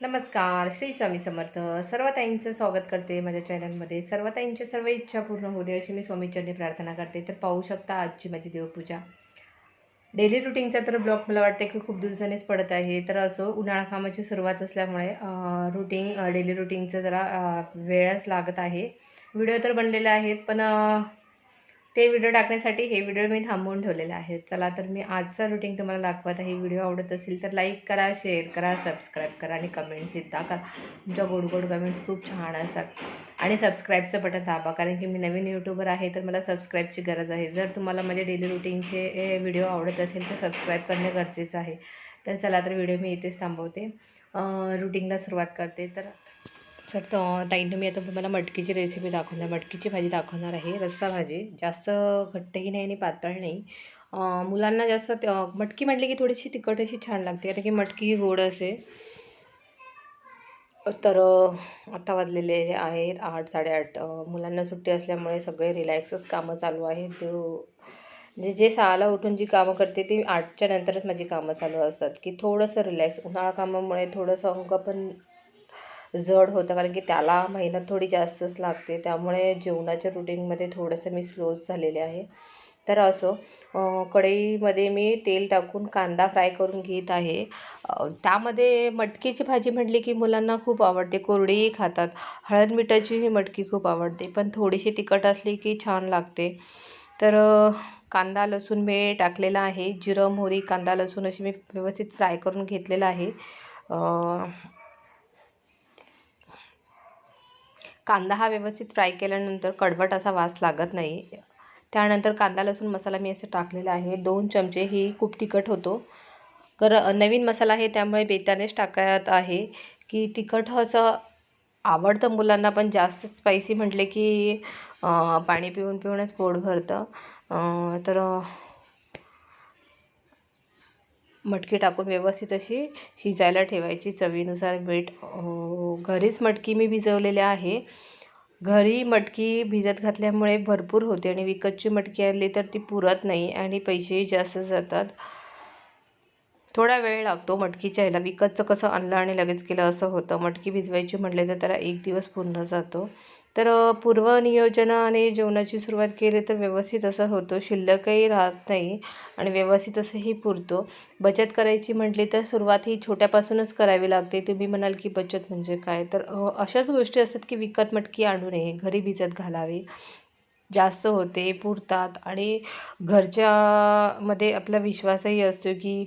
नमस्कार श्री स्वामी समर्थ. सर्वताईंचं स्वागत करते माझ्या चॅनलमध्ये. सर्वताईंच्या सर्व इच्छा पूर्ण होऊ दे अशी मी स्वामीचरणी प्रार्थना करते. तर पाहू शकता आजची माझी देवपूजा. डेली रुटीनचा तर ब्लॉग मला वाटते की खूप दिवसांनीच पडत आहे. तर असो उन्हाळा कामाची सुरुवात असल्यामुळे रुटीन डेली रुटीनचं जरा वेळच लागत आहे. व्हिडिओ तर बनलेले आहेत पण ते व्हिडिओ टाकण्यासाठी हे व्हिडिओ मी थांबवून ठेवलेला आहे. चला तर मी आजचा रुटीन तुम्हाला दाखवत आहे. व्हिडिओ आवडत असेल तर लाईक करा शेअर करा सबस्क्राईब करा आणि कमेंट्ससुद्धा करा. तुमच्या गोड गोड कमेंट्स खूप छान असतात. आणि सबस्क्राईबचं बटन दाबा कारण की मी नवीन यूट्यूबर आहे तर मला सबस्क्राईबची गरज आहे. जर तुम्हाला माझे डेली रुटीनचे व्हिडिओ आवडत असेल तर सबस्क्राईब करणे गरजेचं आहे. तर चला तर व्हिडिओ मी इथेच थांबवते. रुटीनला सुरुवात करते. तर तर ताईंनी मी आता तुम्हाला मटकीची रेसिपी दाखवणार. मटकीची भाजी दाखवणार आहे. रस्सा भाजी. जास्त घट्टही नाही आणि पातळ नाही. मुलांना जास्त मटकी म्हटली की थोडीशी तिखट अशी छान लागते. कारण की मटकी ही गोड असे. तर आता वाजलेले आहेत आठ साडेआठ. मुलांना सुट्टी असल्यामुळे सगळे रिलॅक्सच कामं चालू आहेत. तो म्हणजे जे सहाला उठून जी कामं करते ती आठच्या नंतरच माझी कामं चालू असतात. की थोडंसं रिलॅक्स उन्हाळा कामामुळे थोडंसं अंग पण जड होतं कारण की त्याला मेहनत थोडी जास्तच लागते. त्यामुळे जेवणाच्या रुटीनमध्ये थोडंसं मी स्लोच झालेले आहे. तर असो कढईमध्ये मी तेल टाकून कांदा फ्राय करून घेत आहे. त्यामध्ये मटकीची भाजी म्हटली की मुलांना खूप आवडते. कोरडीही खातात. हळद मिठाचीही मटकी खूप आवडते. पण थोडीशी तिखट असली की छान लागते. तर कांदा लसूण मी टाकलेला आहे. जिरं मोहरी कांदा लसूण अशी मी व्यवस्थित फ्राय करून घेतलेलं आहे. कांदा हा व्यवस्थित फ्राय केल्यानंतर कडवट असा वास लागत नाही. त्यानंतर कांदा लसूण मसाला मी असं टाकलेला आहे. दोन चमचे ही खूप तिखट होतो. कर नवीन मसाला आहे त्यामुळे बेतानेच टाकत आहे की तिखट असं आवडतं मुलांना पण जास्त स्पायसी म्हटले की पाणी पिऊन पिऊनच पोट भरतं. तर मटकी टाकून व्यवस्थित अशी शिजायला ठेवायची. चवीनुसार मीठ घरीच मटकी मी भिजवलेली आहे. घरी मटकी भिजत घातल्यामुळे भरपूर होते आणि विकतची मटकी आणली तर ती पुरत नाही आणि पैसेही जास्त जातात. थोडा वेळ लागतो मटकीच्या ह्याला विकतचं कसं आणलं आणि लगेच केलं असं होतं. मटकी भिजवायची म्हटले तर त्याला एक दिवस पूर्ण जातो. तर पूर्वनियोजनाने जेवणाची सुरुवात केली तर व्यवस्थित असं होतो. शिल्लकही राहत नाही आणि व्यवस्थित असंही पुरतो. बचत करायची म्हटली तर सुरुवात ही छोट्यापासूनच करावी लागते. तुम्ही म्हणाल की बचत म्हणजे काय? तर अशाच गोष्टी असतात की विकत मटकी आणू नये घरी भिजत घालावी. जास्त होते पुरतात आणि घरच्यामध्ये आपला विश्वासही असतो की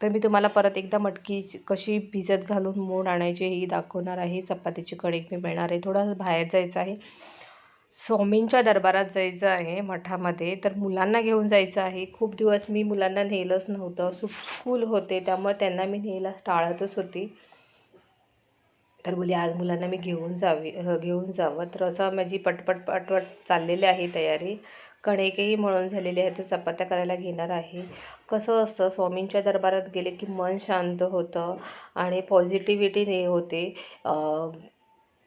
तर मी तुम्हाला परत एकदा मटकी कशी भिजत घालून मोड आणायची ही दाखवणार आहे. चपातीची कणिक मी मिळणार आहे. थोडं बाहेर जायचं आहे. स्वामींच्या दरबारात जायचं आहे मठामध्ये. तर मुलांना घेऊन जायचं आहे. खूप दिवस मी मुलांना नेलंच नव्हतं. सु स्कूल होते त्यामुळे त्यांना मी नेला. टाळतच होती. तर बोली आज मुलांना मी घेऊन जावी घेऊन जावं. तर असं माझी पटपट पटपट चाललेली आहे तयारी. कणिकही मळून झालेली आहे तर चपात्या करायला घेणार आहे. कसं असतं स्वामींच्या दरबारात गेले की मन शांत होतं आणि पॉझिटिव्हिटी हे होते.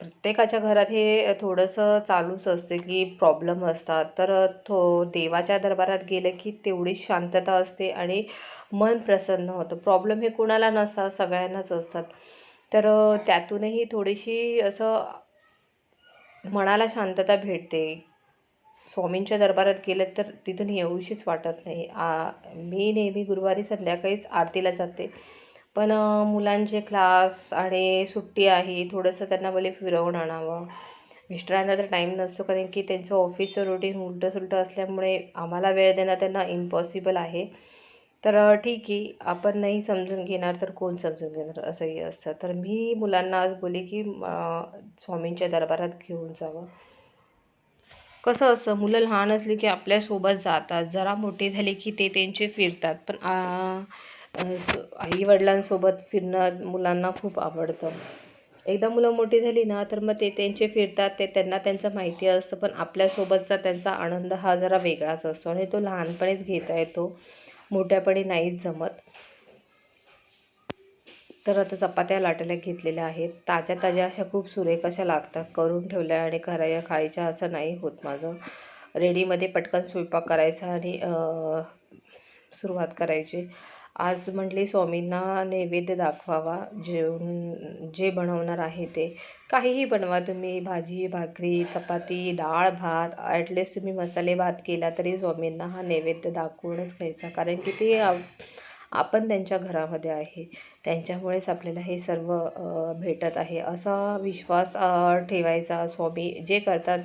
प्रत्येकाच्या घरात हे थोडंसं चालूच असते की प्रॉब्लेम असतात. तर थो देवाच्या दरबारात गेलं की तेवढीच शांतता असते आणि मन प्रसन्न होतं. प्रॉब्लेम हे कुणाला नसतात सगळ्यांनाच असतात. तर त्यातूनही थोडीशी असं मनाला शांतता भेटते. स्वामींच्या दरबारात गेलं तर तिथून येऊशीच वाटत नाही. आ मी नेहमी गुरुवारी संध्याकाळीच आरतीला जाते. पण मुलांचे क्लास आणि सुट्टी आहे थोडंसं त्यांना भले फिरवून आणावं. मिस्टरांना तर टाईम नसतो कारण की त्यांचं ऑफिसचं रुटीन उलटं सुलटं असल्यामुळे आम्हाला वेळ देणं त्यांना इम्पॉसिबल आहे. तर ठीक आहे आपण नाही समजून घेणार तर कोण समजून घेणार असंही असतं. तर मी मुलांना आज बोले की स्वामींच्या दरबारात घेऊन जावं. कसं असं मुलं लहान असली की आपल्यासोबत जातात. जरा मोठी झाली की ते त्यांचे फिरतात. पण आईवडिलांसोबत फिरणं मुलांना खूप आवडतं. एकदा मुलं मोठी झाली ना तर मग ते त्यांचे फिरतात ते त्यांना त्यांचं माहिती असतं. पण आपल्यासोबतचा त्यांचा आनंद हा जरा वेगळाच असतो. आणि तो लहानपणीच घेता येतो. मोठ्यापणी नाहीच जमत. तर आता चपात्या लाटायला घेतलेल्या आहेत. ताज्या ताज्या अशा खूप सुरेख अशा लागतात. करून ठेवल्या आणि करायला खायच्या असं नाही होत माझं. रेडीमध्ये पटकन स्वयंपाक करायचा आणि सुरुवात करायची. आज म्हटले स्वामींना नैवेद्य दाखवावा जेवण जे बनवणार आहे ते. काहीही बनवा तुम्ही भाजी भाकरी चपाती डाळ भात ॲटलीस्ट तुम्ही मसाले भात केला तरी स्वामींना हा नैवेद्य दाखवूनच घ्यायचा. कारण की ते आपण त्यांच्या घरामध्ये आहे. त्यांच्यामुळेच आपल्याला हे सर्व भेटत आहे. असा विश्वास ठेवायचा स्वामी जे करतात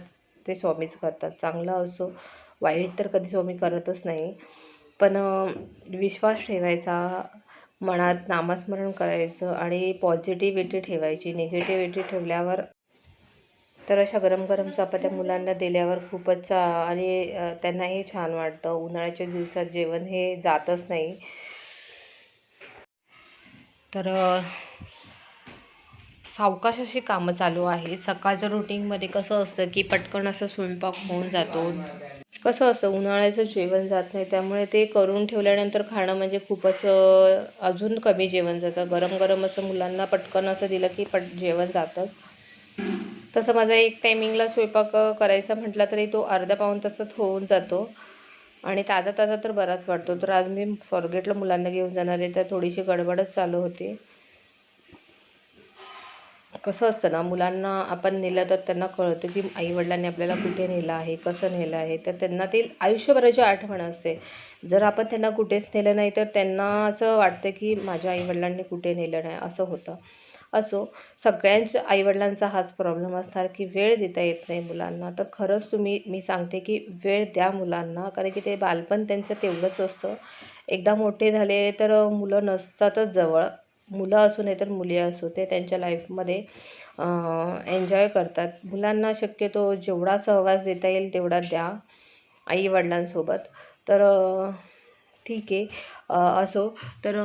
ते स्वामीच करतात. चांगलं असो वाईट तर कधी स्वामी करतच नाही. पण विश्वास ठेवायचा मनात नामस्मरण करायचं आणि पॉझिटिव्हिटी ठेवायची. निगेटिव्हिटी ठेवल्यावर तर अशा गरम गरम चपात्या मुलांना दिल्यावर खूपच आणि त्यांनाही छान वाटतं. उन्हाळ्याच्या दिवसात जेवण हे जातच नाही. तर सावकाश अशी कामं चालू आहे सकाळचं रुटीनमध्ये कसं असतं की पटकन असं स्वयंपाक होऊन जातो. कसं असं उन्हाळ्याचं जेवण जात नाही. त्यामुळे ते करून ठेवल्यानंतर खाणं म्हणजे खूपच अजून कमी जेवण जातं. गरम गरम असं मुलांना पटकन असं दिलं की पट जेवण जातं. तसं माझा एक टायमिंगला स्वयंपाक करायचा म्हटला तरी तो अर्धा पाऊण तासात होऊन जातो. आणि ताजा ताजा तर बराच वाटतो तर आज मी स्वारगेटला मुलांना घेऊन जाणार आहे. तर थोडीशी गडबडच चालू होती. कसं असतं ना मुलांना आपण नेलं तर त्यांना कळतं की आईवडिलांनी आपल्याला कुठे नेलं आहे कसं नेलं आहे. तर त्यांना ते आयुष्यभराची आठवण असते. जर आपण त्यांना कुठेच नेलं नाही तर त्यांना असं वाटतं की माझ्या आईवडिलांनी कुठे नेलं नाही असं होतं. असो सगळ्यांच्या आईवडिलांचा हाच प्रॉब्लेम असणार की वेळ देता येत नाही मुलांना. तर खरंच तुम्ही मी सांगते की वेळ द्या मुलांना कारण की ते बालपण त्यांचं तेवढंच असतं. एकदा मोठे झाले तर मुलं नसतातच जवळ. मुलं असू नाही तर मुली असू ते त्यांच्या लाईफमध्ये एन्जॉय करतात. मुलांना शक्यतो जेवढा सहवास देता येईल तेवढा द्या आईवडिलांसोबत. तर ठीक आहे. असो. तर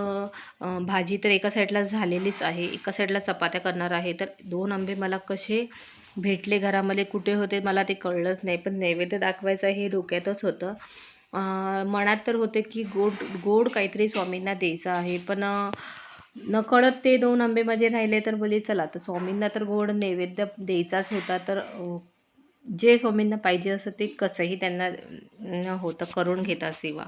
भाजी तर एका साईडला झालेलीच आहे. एका साईडला चपात्या करणार आहे. तर दोन आंबे मला कसे भेटले घरामध्ये कुठे होते मला ते कळलंच नाही. पण नैवेद्य दाखवायचं हे डोक्यातच होतं. मनात तर होते की गोड गोड काहीतरी स्वामींना द्यायचं आहे. पण नकळत ते दोन आंबे माझे राहिले तर बोले चला तर स्वामींना तर गोड नैवेद्य द्यायचाच होता. तर जे स्वामींना पाहिजे असं ते कसंही त्यांना होतं करून घेता सेवा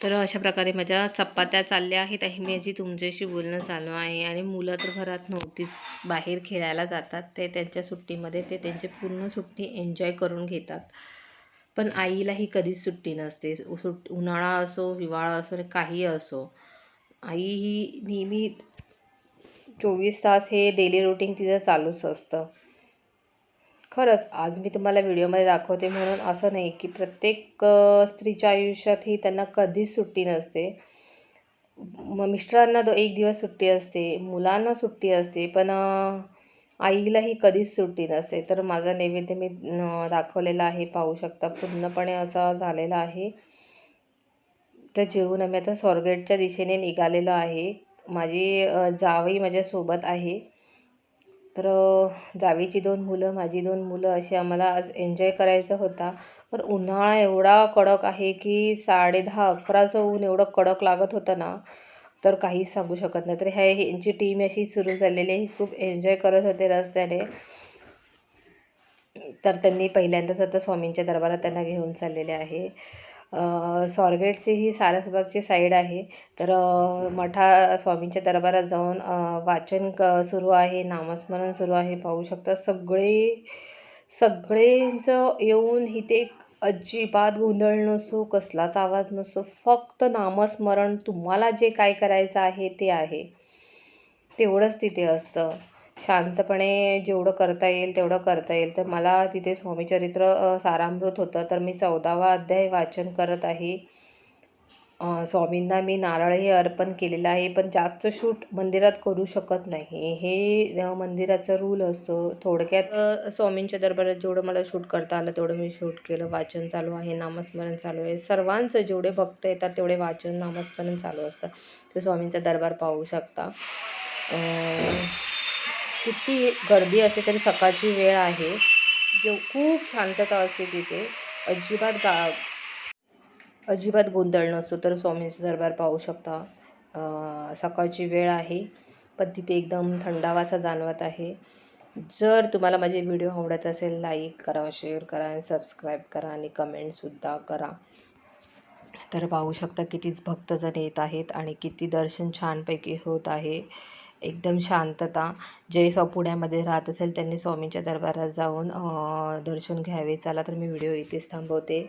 तर अशा प्रकारे माझ्या चपात्या चालल्या आहेत आणि मी आजी तुमच्याशी बोलणं चालू आहे. आणि मुलं तर घरात नव्हतीच बाहेर खेळायला जातात. ते त्यांच्या सुट्टीमध्ये ते त्यांची पूर्ण सुट्टी एन्जॉय करून घेतात. पण आईलाही कधीच सुट्टी नसते. सुट उन्हाळा असो हिवाळा असो काही असो आई ही नेहमी चोवीस तास हे डेली रुटीन तिचं चालूच असतं. खरंच आज मी तुम्हाला व्हिडिओमध्ये दाखवते म्हणून असं नाही की प्रत्येक स्त्रीच्या आयुष्यात ही त्यांना कधीच सुट्टी नसते. मिस्टरांना दो एक दिवस सुट्टी असते मुलांना सुट्टी असते पण आईलाही कधीच सुट्टी नसते. तर माझा नैवेद्य मी दाखवलेला आहे पाहू शकता. पूर्णपणे असा झालेला आहे. तर जेवून आम्ही आता स्वारगेटच्या दिशेने निघालेलो आहे. माझी जावई माझ्यासोबत आहे. तर जावेची दोन मुलं माझी दोन मुलं अशी आम्हाला आज एन्जॉय करायचा होता. पण उन्हाळा एवढा कडक आहे की साडे दहा अकराचं ऊन एवढं कडक लागत होतं ना तर काहीच सांगू शकत नाही. तर ह्या यांची टीम अशी सुरू झालेली आहे. खूप एन्जॉय करत होते रस्त्याने. तर त्यांनी पहिल्यांदाच आता स्वामींच्या दरबारात त्यांना घेऊन चाललेले आहे. स्वारगेटची ही सारसबागची साईड आहे. तर मठा स्वामींच्या दरबारात जाऊन वाचन क सुरू आहे नामस्मरण सुरू आहे. पाहू शकता सगळे सगळेंचं येऊन इथे अजिबात गोंधळ नसो कसलाच आवाज नसतो फक्त नामस्मरण तुम्हाला जे काय करायचं आहे ते आहे. तेवढंच तिथे असतं. शांतपणे जेवढं करता येईल तेवढं करता येईल. तर मला तिथे स्वामीचरित्र सारामृत होतं. तर मी चौदावा अध्याय वाचन करत आहे. स्वामींना मी नारळही अर्पण केलेलं आहे पण जास्त शूट मंदिरात करू शकत नाही. हे मंदिराचा रूल असतो. थोडक्यात स्वामींच्या दरबारात जेवढं मला शूट करता आलं तेवढं मी शूट केलं. वाचन चालू आहे नामस्मरण चालू आहे. सर्वांचं जेवढे भक्त येतात तेवढे वाचन नामस्मरण चालू असतं. ते स्वामींचा दरबार पाहू शकता. किती गर्दी असते तरी सकाळची वेळ आहे. जे खूप शांतता असते तिथे. अजिबात गा अजिबात गोंधळ नसतो तर स्वामींचा दरबार पाहू शकता. सकाळची वेळ आहे पण तिथे एकदम थंडावाचा जाणवत आहे. जर तुम्हाला माझे व्हिडिओ आवडत असेल लाईक करा शेअर करा आणि सबस्क्राईब करा आणि कमेंटसुद्धा करा. तर पाहू शकता कितीच भक्तजण येत आहेत आणि किती दर्शन छानपैकी होत आहे. एकदम शांतता. जे स्व पुण्यामध्ये राहत असेल त्यांनी स्वामींच्या दरबारात जाऊन दर्शन घ्यावे. चला तर मी व्हिडिओ इथेच थांबवते.